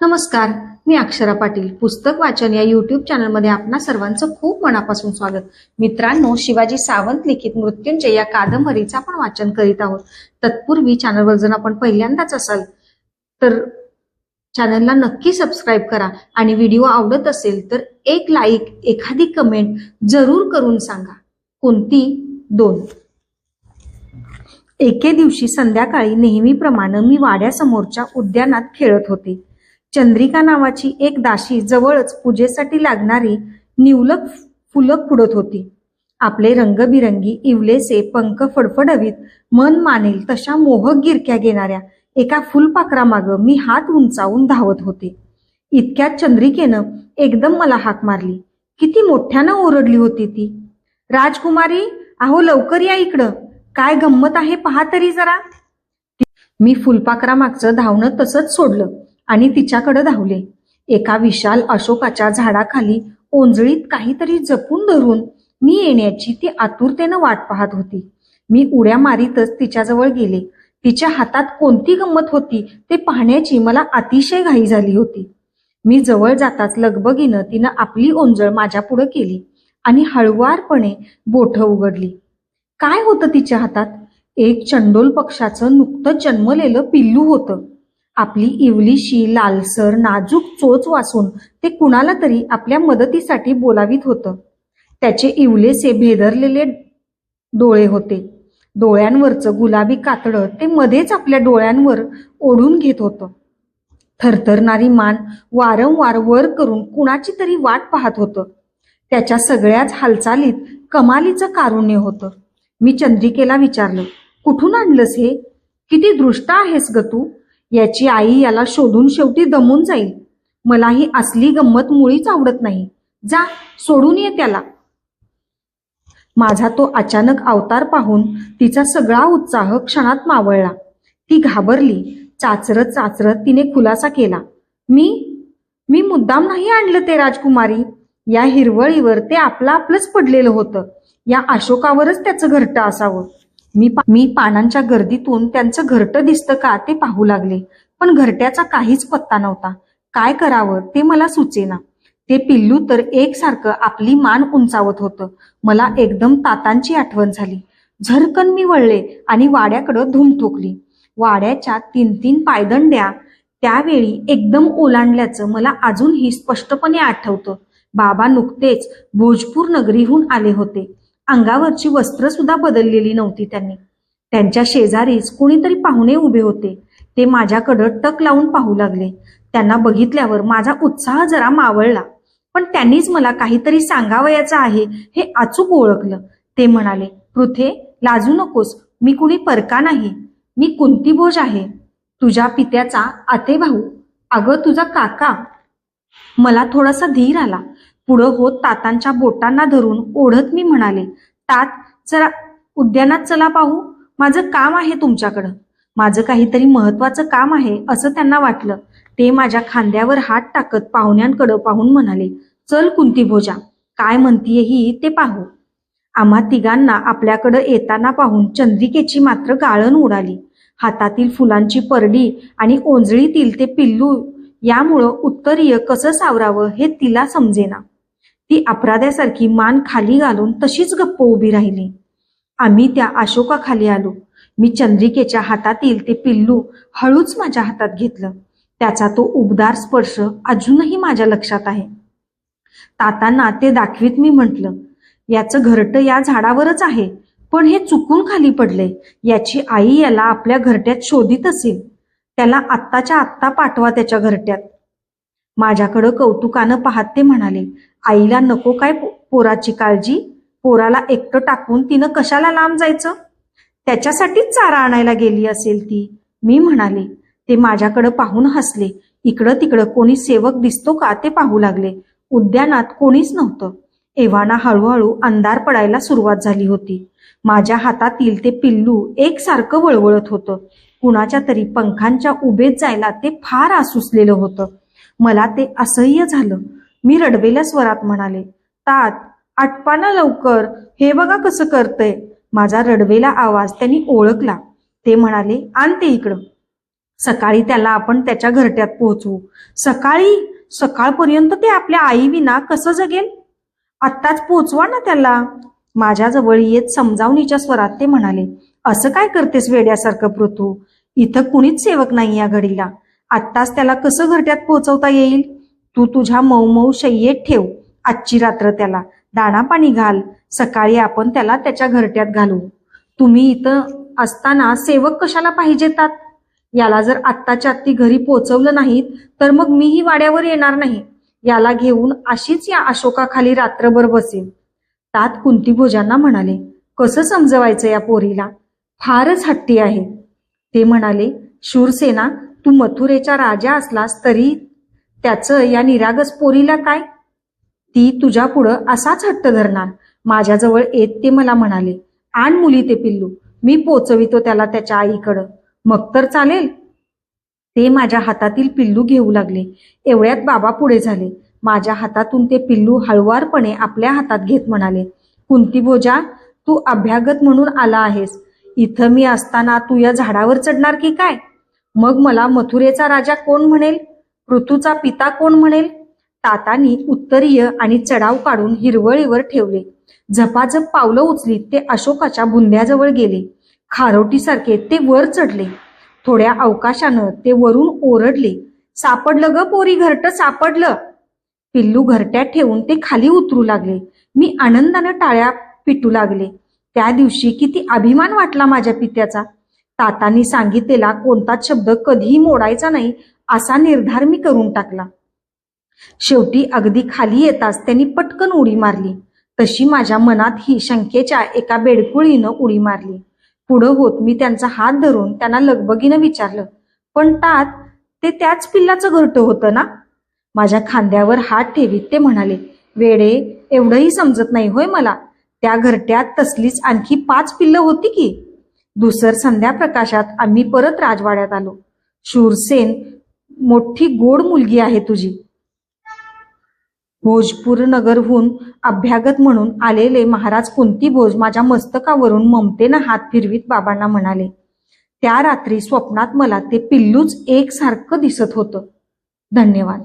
नमस्कार मी अक्षरा पाटील. पुस्तक वाचन या युट्यूब चॅनलमध्ये आपणा सर्वांचं खूप मनापासून स्वागत. मित्रांनो शिवाजी सावंत लिखित मृत्युंजय या कादंबरीचं आपण वाचन करीत आहोत. तत्पूर्वी चॅनलवर जर आपण पहिल्यांदाच असाल तर चॅनलला नक्की सबस्क्राईब करा. आणि व्हिडिओ आवडत असेल तर एक लाईक एखादी कमेंट जरूर करून सांगा. कोणती? दोन. एके दिवशी संध्याकाळी नेहमीप्रमाणे मी वाड्यासमोरच्या उद्यानात खेळत होते. चंद्रिका नावाची एक दाशी जवळच पूजेसाठी लागणारी निवलक फुलं फुडत होती. आपले रंगबिरंगी इवलेसे पंख फडफडवीत मन मानेल तशा मोहक गिरक्या घेणाऱ्या एका फुलपाखरामागं मी हात उंचावून धावत होते. इतक्यात चंद्रिकेनं एकदम मला हाक मारली. किती मोठ्यानं ओरडली होती ती. राजकुमारी अहो लवकर या इकडं. काय गंमत आहे पहा तरी जरा. मी फुलपाखरामागचं धावणं तसंच सोडलं. आणि तिच्याकडे धावले. एका विशाल अशोकाच्या झाडाखाली ओंजळीत काहीतरी जपून धरून मी येण्याची ती आतुरतेनं वाट पाहत होती. मी उड्या मारीतच तिच्याजवळ गेले. तिच्या हातात कोणती गंमत होती ते पाहण्याची मला अतिशय घाई झाली होती. मी जवळ जाताच लगबगीनं तिनं आपली ओंजळ माझ्या पुढे केली आणि हळुवारपणे बोट उघडली. काय होतं तिच्या हातात? एक चंडोल पक्षाचं नुकतं जन्मलेलं पिल्लू होतं. आपली इवलीशी लालसर नाजूक चोच वासून ते कुणाला तरी आपल्या मदतीसाठी बोलावीत होतं. त्याचे इवलेसे भेदरलेले डोळे होते. डोळ्यांवरचं गुलाबी कातडं ते मध्येच आपल्या डोळ्यांवर ओढून घेत होतं. थरथरणारी मान वारंवार वर करून कुणाची तरी वाट पाहत होतं. त्याच्या सगळ्याच हालचालीत कमालीचं कारुण्य होतं. मी चंद्रिकेला विचारलं कुठून आणलंस हे? किती दृष्ट आहेस ग तू? याची आई याला शोधून शेवटी दमून जाईल. मला ही असली गंमत मुळीच आवडत नाही. जा सोडून ये त्याला. माझा तो अचानक अवतार पाहून तिचा सगळा उत्साह क्षणात मावळला. ती घाबरली. चाचरत चाचरत तिने खुलासा केला. मी? मी मुद्दाम नाही आणलं ते राजकुमारी. या हिरवळीवर ते आपलं आपलंच पडलेलं होतं. या अशोकावरच त्याचं घरटं असावं. मी पा- मी पानांच्या गर्दीतून त्यांचं घरटं दिसतं का ते पाहू लागले. पण घरट्याचा काहीच पत्ता नव्हता. काय करावं ते मला सुचेना. ते पिल्लू तर एकसारखं आपली मान उंचावत होतं. मला एकदम तातांची आठवण झाली. झरकन मी वळले आणि वाड्याकडं धूम ठोकली. वाड्याच्या तीन तीन पायदंड्या त्यावेळी एकदम ओलांडल्याचं मला अजूनही स्पष्टपणे आठवतं. बाबा नुकतेच भोजपूर नगरीहून आले होते. अंगावरची वस्त्र सुद्धा बदललेली नव्हती त्यांनी. त्यांच्या शेजारीच कुणीतरी पाहुणे उभे होते. ते माझ्याकडं टक लावून पाहू लागले. त्यांना बघितल्यावर माझा उत्साह जरा मावळला. पण त्यांनीच मला काहीतरी सांगावयाचं आहे हे अचूक ओळखलं. ते म्हणाले पृथे लाजू नकोस. मी कुणी परका नाही. मी कुंती भोज आहे. तुझ्या पित्याचा आते भाऊ अगं तुझा काका. मला थोडासा धीर आला. पुढं होत तातांच्या बोटांना धरून ओढत मी म्हणाले तात जरा उद्यानात चला पाहू. माझं काम आहे तुमच्याकडं. माझं काहीतरी महत्वाचं काम आहे असं त्यांना वाटलं. ते माझ्या खांद्यावर हात टाकत पाहुण्यांकडं पाहून म्हणाले चल कुंती भोजा काय म्हणतीये ही ते पाहू. आम्हा तिघांना आपल्याकडं येताना पाहून चंद्रिकेची मात्र गाळण उडाली. हातातील फुलांची परडी आणि ओंजळीतील ते पिल्लू यामुळं उत्तरीय कसं सावरावं हे तिला समजेना. ती अपराध्यासारखी मान खाली घालून तशीच गप्प उभी राहिली. आम्ही त्या अशोकाखाली आलो. मी चंद्रिकेच्या हातातील ते पिल्लू हळूच माझ्या हातात घेतलं. त्याचा तो उबदार स्पर्श अजूनही माझ्या लक्षात आहे. तातांना ते दाखवीत मी म्हटलं याचं घरटं या झाडावरच आहे पण हे चुकून खाली पडले याची आई याला आपल्या घरट्यात शोधित असेल. त्याला आत्ताच्या आत्ता पाठवा त्याच्या घरट्यात. माझ्याकडं कौतुकानं पाहत ते म्हणाले. आईला नको काय पोराची काळजी? पोराला एकटं टाकून तिनं कशाला लांब जायचं? त्याच्यासाठीच चारा आणायला गेली असेल ती. मी म्हणाले ते माझ्याकडं पाहून हसले. इकडं तिकडं कोणी सेवक दिसतो का ते पाहू लागले. उद्यानात कोणीच नव्हतं. एव्हाना हळूहळू अंधार पडायला सुरुवात झाली होती. माझ्या हातातील ते पिल्लू एकसारखं वळवळत होतं. कुणाच्या तरी पंखांच्या उभेत जायला ते फार आसुसलेलं होतं. मला ते असह्य झालं. मी रडवेल्या स्वरात म्हणाले तात आटपाना लवकर. हे बघा कसं करतंय. माझा रडवेला आवाज त्यांनी ओळखला. ते म्हणाले आण ते इकडं. सकाळी त्याला आपण त्याच्या घरट्यात पोहोचवू. सकाळी सकाळपर्यंत ते आपल्या आईविना कसं जगेल? आत्ताच पोचवा ना त्याला. माझ्याजवळ येत समजावणीच्या स्वरात ते म्हणाले असं काय करतेस वेड्यासारखं पृथू? इथं कुणीच सेवक नाही या घडीला. आत्ताच त्याला कसं घरट्यात पोहोचवता येईल? तू तुझ्या मऊ मऊ शय्येत ठेव. आजची रात्र त्याला. दाणा पाणी घाल. सकाळी आपण त्याला त्याच्या घरट्यात घालू. तुम्ही इथं असताना सेवक कशाला पाहिजेतात याला जर आत्ताच्या आत्ती घरी पोचवलं नाहीत तर मग मीही वाड्यावर येणार नाही. याला घेऊन अशीच या अशोकाखाली रात्रभर बसेल तात कुंतीभोजांना म्हणाले कसं समजवायचं या पोरीला? फारच हट्टी आहे. ते म्हणाले शूरसेना तू मथुरेचा राजा असलास तरी त्याचं या निरागस पोरीला काय? ती तुझ्या पुढं असाच हट्ट धरणार. माझ्याजवळ येत ते मला म्हणाले आण मुली ते पिल्लू मी पोचवितो त्याला त्याच्या आईकडं. मग तर चालेल. ते माझ्या हातातील पिल्लू घेऊ लागले. एवढ्यात बाबा पुढे झाले. माझ्या हातातून ते पिल्लू हळुवारपणे आपल्या हातात घेत म्हणाले कुंती भोजा तू अभ्यागत म्हणून आला आहेस. इथं मी असताना तू या झाडावर चढणार की काय? मग मला मथुरेचा राजा कोण म्हणेल? ऋतूचा पिता कोण म्हणेल? तातानी उत्तरीय आणि चढाव काढून हिरवळीवर ठेवले. झपाझप पावलं उचलीत ते अशोकाच्या बुंद्याजवळ गेले. खारोटीसारखे ते वर चढले. थोड्या अवकाशानं ते वरून ओरडले. सापडलं ग पोरी घरट सापडलं. पिल्लू घरट्यात ठेवून ते खाली उतरू लागले. मी आनंदानं टाळ्या पिटू लागले. त्या दिवशी किती अभिमान वाटला माझ्या पित्याचा. तातांनी सांगितलेला कोणताच शब्द कधीही मोडायचा नाही असा निर्धार मी करून टाकला. शेवटी अगदी खाली येताच त्यांनी पटकन उडी मारली. तशी माझ्या मनात ही शंकेच्या एका बेडकुळीनं उडी मारली. पुढं होत मी त्यांचा हात धरून त्यांना लगबगीनं विचारलं पण तात ते त्याच पिल्लाचं घरट होतं ना? माझ्या खांद्यावर हात ठेवीत ते म्हणाले वेडे एवढंही समजत नाही होय मला. त्या घरट्यात तसलीच आणखी पाच पिल्लं होती की? दुसर संध्या प्रकाशात आम्ही परत राजवाड्यात आलो. शूरसेन मोठी गोड मुलगी आहे तुझी. भोजपूर नगरहून अभ्यागत म्हणून आलेले महाराज कुंती भोज माझ्या मस्तकावरून ममतेनं हात फिरवीत बाबांना म्हणाले त्या रात्री स्वप्नात मला ते पिल्लूच एकसारखं दिसत होतं. धन्यवाद.